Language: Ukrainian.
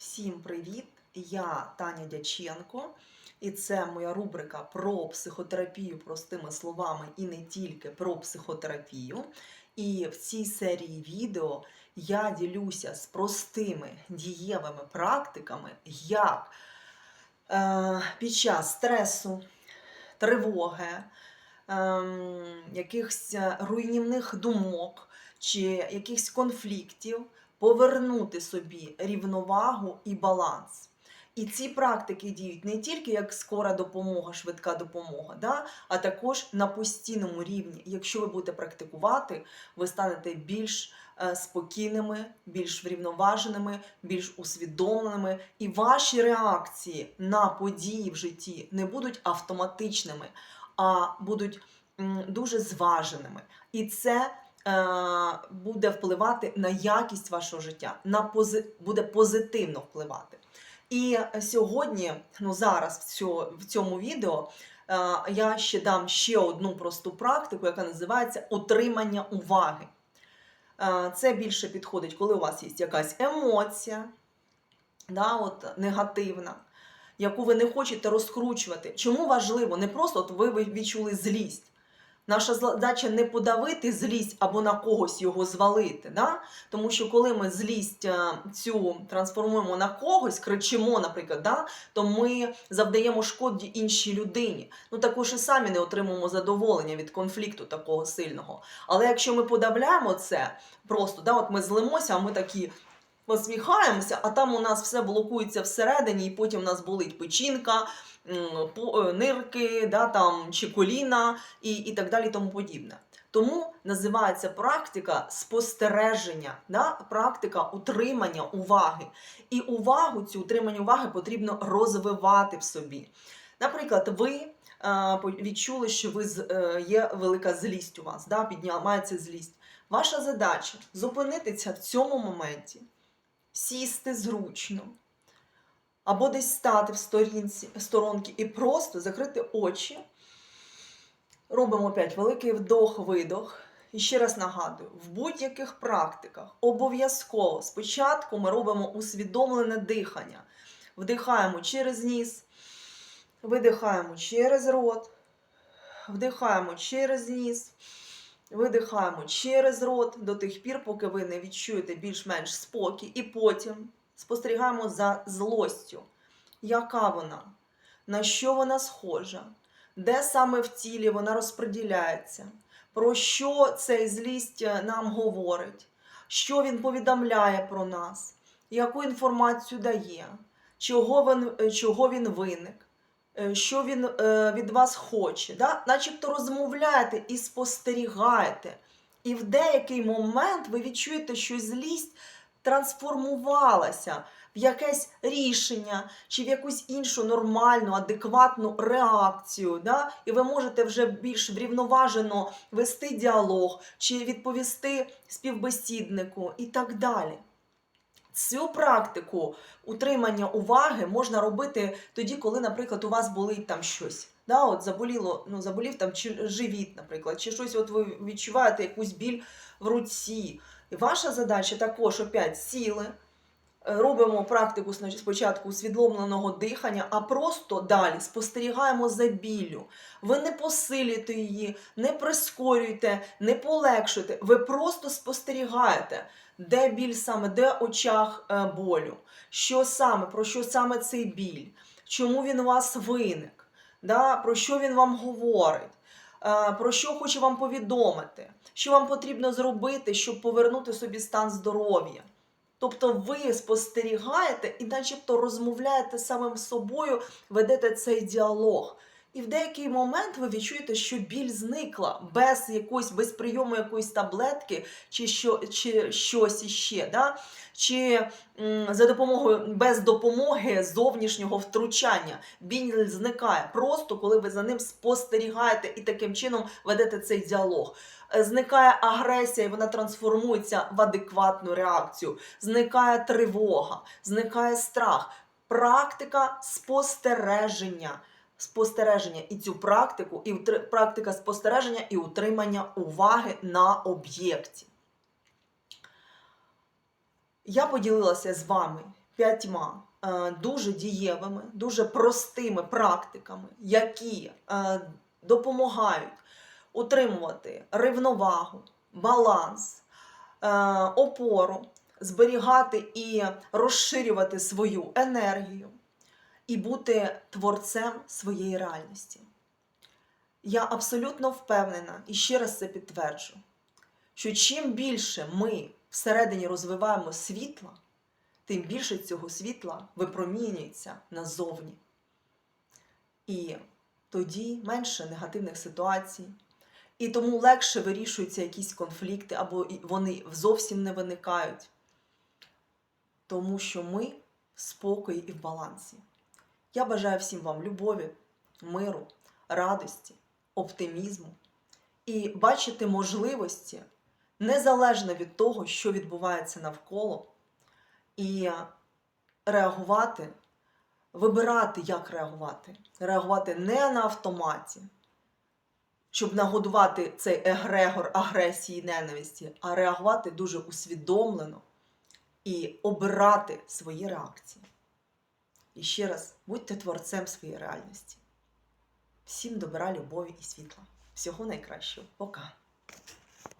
Всім привіт! Я Таня Дяченко, і це моя рубрика про психотерапію простими словами і не тільки про психотерапію. І в цій серії відео я ділюся з простими дієвими практиками, як е, під час стресу, тривоги, ем, якихось руйнівних думок чи якихось конфліктів повернути собі рівновагу і баланс. І ці практики діють не тільки як скора допомога, швидка допомога, да? а також на постійному рівні. Якщо ви будете практикувати, ви станете більш е, спокійними, більш врівноваженими, більш усвідомленими, і ваші реакції на події в житті не будуть автоматичними, а будуть дуже зваженими. І це буде впливати на якість вашого життя, на пози... буде позитивно впливати. І сьогодні, ну зараз в, цьому відео, е, я ще дам ще одну просту практику, яка називається утримання уваги. Е, це більше підходить, коли у вас є якась емоція, да, от, негативна, яку ви не хочете розкручувати. Чому важливо? Не просто от ви відчули злість. Наша задача не подавити злість або на когось його звалити. Да? Тому що коли ми злість е, цю трансформуємо на когось, кричимо, наприклад, да? то ми завдаємо шкоді іншій людині. Ну також і самі не отримуємо задоволення від конфлікту такого сильного. Але якщо ми подавляємо це, просто да, от ми злимося, а ми такі. Посміхаємося, а там у нас все блокується всередині, і потім у нас болить печінка, е, нирки, да, там, чи коліна і, і так далі, тому подібне. Тому називається практика спостереження, да? практика утримання уваги. І увагу, цю утримання уваги потрібно розвивати в собі. Наприклад, ви е, відчули, що ви е, є велика злість у вас, да? піднімається злість. Ваша задача зупинитися в цьому моменті, сісти зручно, або десь стати в сторінці, сторонки і просто закрити очі. Робимо опять великий вдох-видох. І ще раз нагадую, в будь-яких практиках обов'язково спочатку ми робимо усвідомлене дихання. Вдихаємо через ніс, видихаємо через рот, вдихаємо через ніс, видихаємо через рот до тих пір, поки ви не відчуєте більш-менш спокій, і потім спостерігаємо за злостю. Яка вона? На що вона схожа? Де саме в тілі вона розподіляється? Про що цей злість е, нам говорить? Що він повідомляє про нас? Яку інформацію дає? Чого він, е, чого він виник? Е, Що він е, від вас хоче? Да? Начебто розмовляєте і спостерігаєте. І в деякий момент ви відчуєте, що злість трансформувалася в якесь рішення чи в якусь іншу нормальну, адекватну реакцію. Да? І ви можете вже більш врівноважено вести діалог чи відповісти співбесіднику і так далі. Цю практику утримання уваги можна робити тоді, коли, наприклад, у вас болить там щось. Да, от заболіло, ну, заболів там чи живіт, наприклад, чи щось, от ви відчуваєте якусь біль в руці. І ваша задача також опять сіли. е, Робимо практику спочатку усвідомленого дихання, а просто далі спостерігаємо за біллю. Ви не посилюєте її, не прискорюєте, не полегшуєте. Ви просто спостерігаєте, де біль саме, де очах е, болю, що саме, про що саме цей біль, чому він у вас виник, да? про що він вам говорить. е, Про що хоче вам повідомити, що вам потрібно зробити, щоб повернути собі стан здоров'я. Тобто ви спостерігаєте і начебто розмовляєте самим собою, ведете цей діалог. І в деякий момент ви відчуєте, що біль зникла без якоїсь без прийому якоїсь таблетки чи, що, чи щось іще. Да? Чи м, за допомогою без допомоги зовнішнього втручання біль зникає просто коли ви за ним спостерігаєте і таким чином ведете цей діалог. Е, Зникає агресія, і вона трансформується в адекватну реакцію. Зникає тривога, зникає страх. Практика спостереження. Спостереження і цю практику, і практика спостереження і утримання уваги на об'єкті. Я поділилася з вами п'ятьма е, дуже дієвими, дуже простими практиками, які е, допомагають утримувати рівновагу, баланс, е, опору, зберігати і розширювати свою енергію і бути творцем своєї реальності. Я абсолютно впевнена і ще раз це підтверджу, що чим більше ми всередині розвиваємо світла, тим більше цього світла випромінюється назовні. І тоді менше негативних ситуацій, і тому легше вирішуються якісь конфлікти, або вони зовсім не виникають. Тому що ми в спокої і в балансі. Я бажаю всім вам любові, миру, радості, оптимізму і бачити можливості незалежно від того, що відбувається навколо, і реагувати, вибирати, як реагувати. Реагувати не на автоматі, щоб нагодувати цей егрегор агресії і ненависті, а реагувати дуже усвідомлено і обирати свої реакції. І ще раз, будьте творцем своєї реальності. Всім добра, любові і світла. Всього найкращого. Пока.